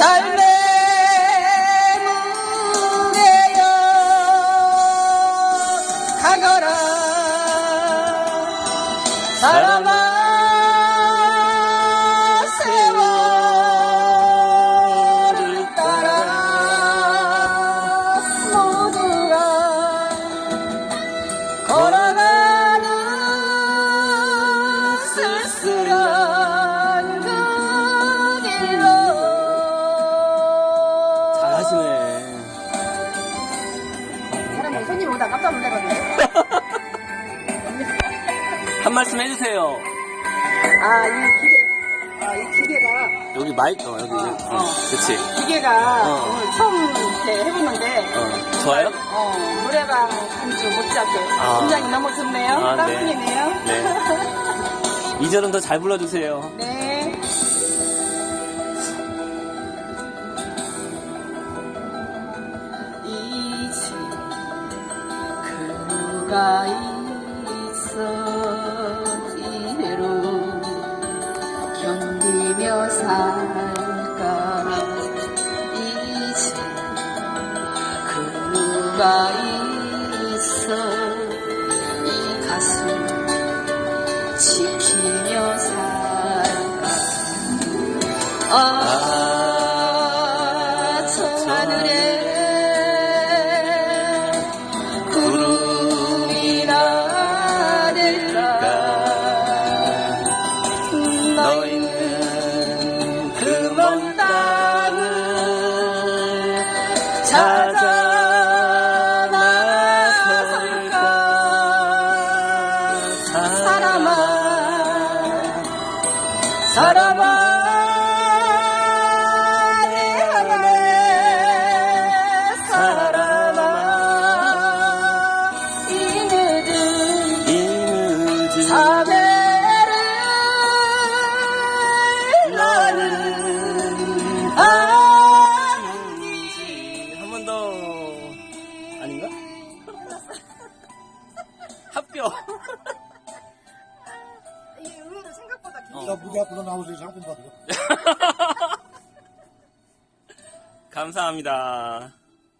삶의 무게여 가거라. 사랑아 손님 오다 깜짝 놀라거든요. 한 말씀 해주세요. 아, 이 기계, 아, 이 기계가, 여기 마이크, 어, 여기. 응, 그치. 기계가 어. 오늘 처음 이렇게 해보는데, 어, 좋아요? 어, 노래방 한주 못지않게 아. 굉장히 너무 좋네요. 아, 네. 따분이네요. 네. 2절은 더 잘 불러주세요. 네. 그가 있어지로 견디며 살까 이제 그가 있어 이 가슴 지키며 살까. 아, 저 하늘에 찾아 나설까? 사람아 사람아 합격. 이 의외로 생각보다 긴 어. 나 무대 앞으로 나오세요. 상품 받으러. 감사합니다.